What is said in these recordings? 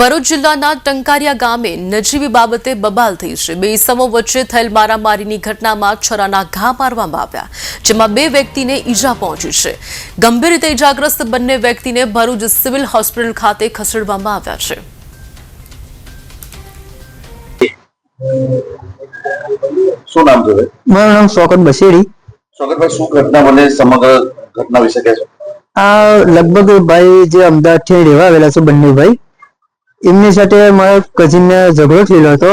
ભરૂચ જિલ્લાના ટંકારિયા ગામે નજીવી બાબતે બબાલ થઈ છે. બે ઇસમો વચ્ચે થયેલ મારામારીની ઘટનામાં છરાના ઘા મારવામાં આવ્યા જેમાં બે વ્યક્તિને ઈજા પહોંચી છે. ગંભીર રીતે ઈજાગ્રસ્ત બંને વ્યક્તિને ભરૂચ સિવિલ હોસ્પિટલ ખાતે ખસેડવામાં આવ્યા છે. શું નામ છે? મારું નામ શોકત બશેરી સ્વાગતભાઈ શું ઘટના બને? સમગ્ર ઘટના વિશે કહેશો. આ લગભગ ભાઈ જે અમદાવાદથી રહેવા આવેલા છે બંને ભાઈ એમની સાથે મારા કઝિનને ઝઘડો થયેલો હતો,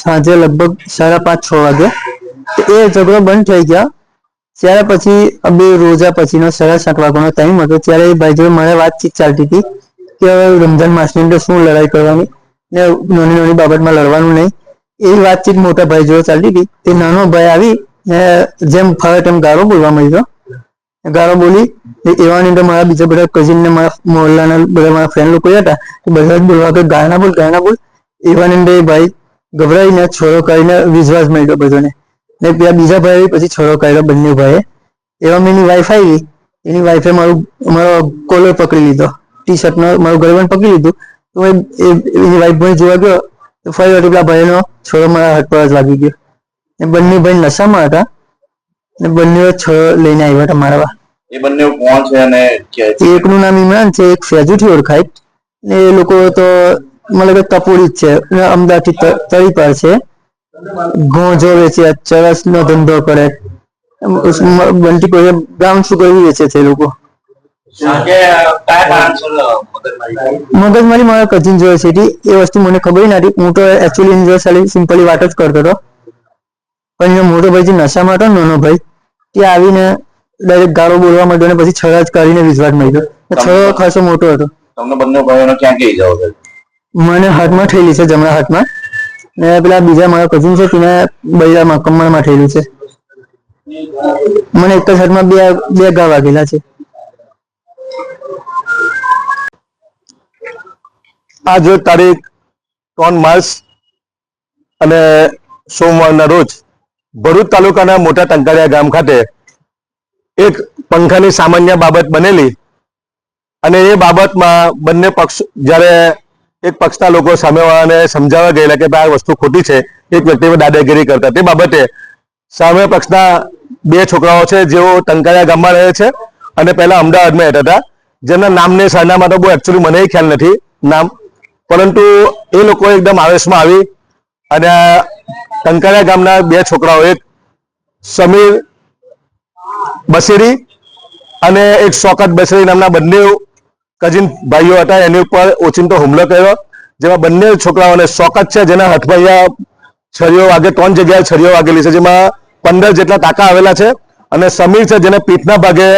સાંજે લગભગ સાડા પાંચ છ વાગે. તો એ ઝઘડો બંધ થઈ ગયા. ત્યારે પછી બે રોજા પછીનો સાડા સાત વાગ્યાનો ટાઈમ હતો. ત્યારે એ ભાઈ જોડે મારે વાતચીત ચાલતી હતી કે હવે રમઝાન માસની અંદર શું લડાઈ કરવાની ને નાની નાની બાબતમાં લડવાનું નહીં. એ વાતચીત મોટા ભાઈ જોડે ચાલતી હતી. તે નાનો ભાઈ આવી ને જેમ ફરે તેમ ગાળો બોલવા માંડ્યો. ગાળો બોલી એવાની અંદર મારા બીજા બધા કઝિન ને મારા મોહલ્લાના બધા મારા ફ્રેન્ડ લોકો હતા, તો બધા જ બોલવા કે ગાળના બોલ ગાળના બોલ. એવાની અંદર ભાઈ ગભરાઈને છોડો કરીને વિશ્વાસ મળ્યો બધાને. ને પેલા બીજા ભાઈ, પછી છોડો કાઢ્યો બંને ભાઈએ. એવામાં એની વાઈફ આવી. એની વાઈફે મારું મારો કોલર પકડી લીધો. ટી શર્ટનો મારું ગરબન પકડી લીધું. તો એની વાઈફ ભાઈ જોવા ગયો. તો ફરી વાર પેલા ભાઈનો છોડો મારા હાથ પર જ વાગી ગયો. ને બંને ભાઈ નશામાં હતા. ને બંને છોડો લઈને આવ્યા હતા મારવા એ બંને કોણ છે અને એકનું નામ ઇમરાન છે એક ફેજુથી ઓળખાય. ને એ લોકો તો મતલબ કે તપોડી જ છે અમદાવાદથી તળી પર છે. ગોંજો વેચે ચરસ નો ધંધો કરે. બંટી કોઈ બ્રાઉન સુગર વેચે છે એ લોકો? મગજમારી મારા કઝિન જોડે છે. એ વસ્તુ મને ખબર નથી હું તો એકચ્યુઅલી એની જોડે સિમ્પલી વાત જ કરતો હતો. પણ એનો મોટો ભાઈ જે નશામાં હતો નાનો ભાઈ તે આવીને ડાયરેક્ટ ગાળો બોલવા માંડ્યો અને પછી છરાજ જ કાઢીને વિશ્વાસ મળ્યો છ ખાસો મોટો હતો. તમને બંને ભાઈઓને ક્યાં કે જાવ છે? મને હાથમાં થયેલી છે જમણા હાથમાં. ને પેલા બીજા મારા કઝિન છે તેને બૈરામાં કમરમાં થયેલું છે. મને એક જ હાથમાં બે બે ઘા વાગેલા છે. આજ રોજ તારીખ ત્રણ માર્ચ અને સોમવારના રોજ ભરૂચ તાલુકાના મોટા ટંકારિયા ગામ ખાતે એક પંખાની સામાન્ય બાબત બનેલી અને એ બાબતમાં બંને પક્ષ જ્યારે એક પક્ષના લોકો સામેવાળાને સમજાવવા ગયેલા કે આ વસ્તુ ખોટી છે, એક વ્યક્તિમાં દાદાગીરી કરતા. તે બાબતે સામે પક્ષના બે છોકરાઓ છે, જેઓ ટંકાયા ગામમાં રહે છે અને પહેલા અમદાવાદમાં રહેતા હતા. જેમના નામને સરનામા તો બહુ એકચ્યુઅલી મને ખ્યાલ નથી, નામ. પરંતુ એ લોકો એકદમ આવેશમાં આવી અને ટંકાયા ગામના બે છોકરાઓ, એક સમીર બસેરી અને એક શોકત બસેરી નામના બંને કઝિન ભાઈઓ હતા. એની ઉપર ઓચિંતો હુમલો કર્યો. જેમાં બંને છોકરાઓને શોકત છે. જેના હાથમાં અહીંયા છરીઓ વાગે, ત્રણ જગ્યાએ છરીઓ વાગેલી છે. જેમાં પંદર જેટલા ટાંકા આવેલા છે અને સમીર છે જેને પીઠના ભાગે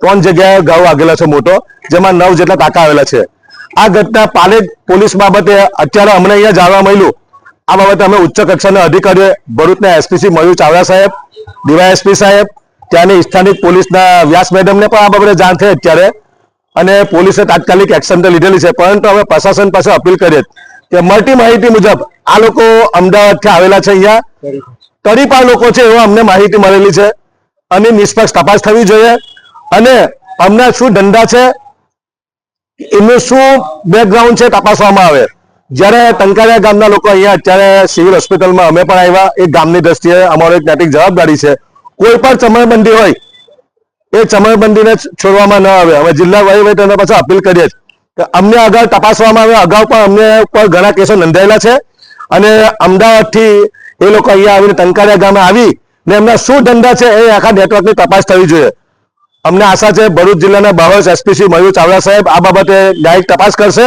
ત્રણ જગ્યાએ ઘાવ વાગેલા છે મોટો. જેમાં નવ જેટલા ટાંકા આવેલા છે. આ ઘટના પાલેજ પોલીસ બાબતે અત્યારે અમને અહીંયા જાણવા મળ્યું. આ બાબતે અમે ઉચ્ચ કક્ષાના અધિકારીઓ, ભરૂચના એસપીસી મયુર ચાવડા સાહેબ, ડીવાયએસપી સાહેબ ત્યાંની સ્થાનિક પોલીસના વ્યાસ મેડમને પણ આ બાબતે જાણ થઈ અત્યારે. અને પોલીસે તાત્કાલિક એક્શન તો લીધેલી છે, પરંતુ અમે પ્રશાસન પાસે અપીલ કરીએ કે મળતી માહિતી મુજબ આ લોકો અમદાવાદથી આવેલા છે અહીંયા. તરીપાર લોકો છે એવો અમને માહિતી મળેલી છે. અને નિષ્પક્ષ તપાસ થવી જોઈએ. અને અમને શું ધંધા છે એમનું શું બેકગ્રાઉન્ડ છે તપાસવામાં આવે. જ્યારે ટંકારિયા ગામના લોકો અહીંયા અત્યારે સિવિલ હોસ્પિટલમાં અમે પણ આવ્યા. એ ગામની દ્રષ્ટિએ અમારો એક નૈતિક જવાબદારી છે. કોઈ પણ ચમણબંધી હોય, એ ચમણબંધીને છોડવામાં ન આવે. અમે જિલ્લા વહીવટીને પાછા અપીલ કરીએ કે અમને અગાઉ તપાસવામાં આવે. અગાઉ પણ અમને ઉપર ઘણા કેસો નોંધાયેલા છે અને અમદાવાદથી એ લોકો અહીંયા આવીને ટંકારિયા ગામે આવી ને એમના શું ધંધા છે એ આખા નેટવર્કની તપાસ થવી જોઈએ. અમને આશા છે ભરૂચ જિલ્લાના બાવસ એસપીસી મયુર ચાવડા સાહેબ આ બાબતે ડાયરેક્ટ તપાસ કરશે.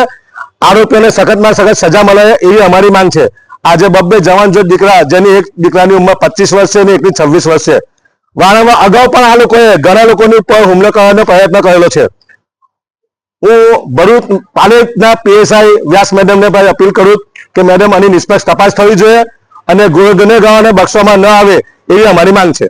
આરોપીઓને સખતમાં સખત સજા મળે એવી અમારી માંગ છે. આજે બબ્બે જવાન જો દીકરા, જેની એક દીકરાની ઉંમર પચીસ વર્ષ છે અને એકની છવ્વીસ વર્ષ છે. વારંવાર અગાઉ પણ આ લોકોએ ઘણા લોકોની પર હુમલો કરવાનો પ્રયત્ન કરેલો છે. હું ભરૂચ પાલેજના પીએસઆઈ વ્યાસ મેડમને ભાઈ અપીલ કરું કે મેડમ આની નિષ્પક્ષ તપાસ થવી જોઈએ અને ગુનેગારોને બક્ષવામાં ન આવે એવી અમારી માંગ છે.